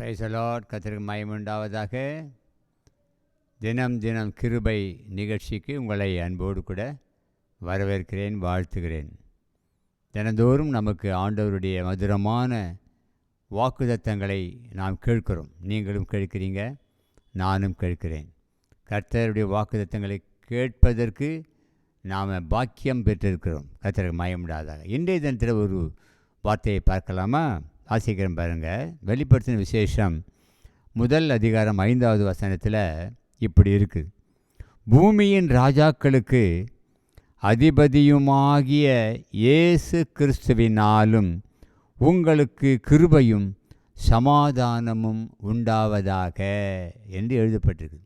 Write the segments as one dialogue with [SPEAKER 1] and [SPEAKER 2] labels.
[SPEAKER 1] பிரைசலாட் கத்திரிக்கு மயமுண்டாவதாக தினம் தினம் கிருபை நிகழ்ச்சிக்கு உங்களை அன்போடு கூட வரவேற்கிறேன் வாழ்த்துகிறேன் தினந்தோறும் நமக்கு ஆண்டவருடைய மதுரமான வாக்குதத்தங்களை நாம் கேட்கிறோம் நீங்களும் கேட்கிறீங்க நானும் கேட்கிறேன் கர்த்தருடைய வாக்குதத்தங்களை கேட்பதற்கு நாம் பாக்கியம் பெற்றிருக்கிறோம் கத்திரக்கு மயமுடாதாக இன்றைய தினத்தில் ஒரு வார்த்தையை பார்க்கலாமா வாசிக்கிறேன் பாருங்கள் வெளிப்படுத்தின விசேஷம் முதல் அதிகாரம் ஐந்தாவது வசனத்தில் இப்படி இருக்குது பூமியின் ராஜாக்களுக்கு அதிபதியுமாகிய இயேசு கிறிஸ்துவினாலும் உங்களுக்கு கிருபையும் சமாதானமும் உண்டாவதாக என்று எழுதப்பட்டிருக்கு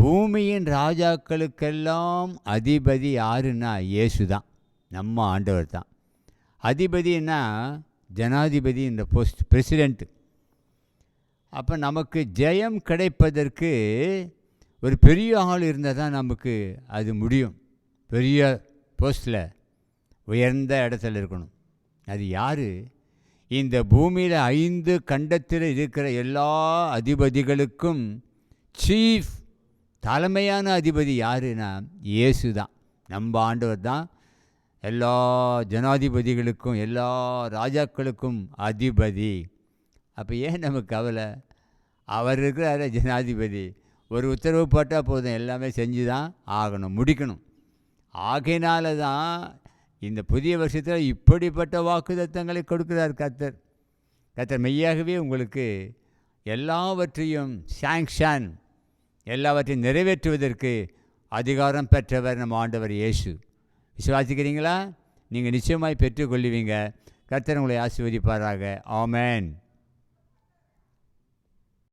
[SPEAKER 1] பூமியின் ராஜாக்களுக்கெல்லாம் அதிபதி யாருன்னா இயேசு தான் நம்ம ஆண்டவர் தான் அதிபதினா ஜனாதிபதி இந்த போஸ்ட் பிரசிடெண்ட்டு அப்போ நமக்கு ஜெயம் கிடைப்பதற்கு ஒரு பெரிய ஆள் இருந்தால் தான் நமக்கு அது முடியும் பெரிய போஸ்டில் உயர்ந்த இடத்துல இருக்கணும் அது யார் இந்த பூமியில் ஐந்து கண்டத்தில் இருக்கிற எல்லா அதிபதிகளுக்கும் சீஃப் தலைமையான அதிபதி யாருன்னா இயேசு தான் நம்ம ஆண்டவர் தான் எல்லா ஜனாதிபதிகளுக்கும் எல்லா ராஜாக்களுக்கும் அதிபதி அப்போ ஏன் நம்ம கவலை அவர் இருக்கிறார ஜனாதிபதி ஒரு உத்தரவு போட்டால் போதும் எல்லாமே செஞ்சு தான் ஆகணும் முடிக்கணும் ஆகையினால தான் இந்த புதிய வருஷத்தில் இப்படிப்பட்ட வாக்குதத்தங்களை கொடுக்கிறார் கத்தர் கத்தர் மெய்யாகவே உங்களுக்கு எல்லாவற்றையும் சாங்ஷன் எல்லாவற்றையும் நிறைவேற்றுவதற்கு அதிகாரம் பெற்றவர் நம் ஆண்டவர் இயேசு விசுவாசிக்கிறீங்களா நீங்கள் நிச்சயமாய் பெற்றுக்கொள்ளுவீங்க கர்த்தர் உங்களை ஆசீர்வதிப்பாராக ஆமேன்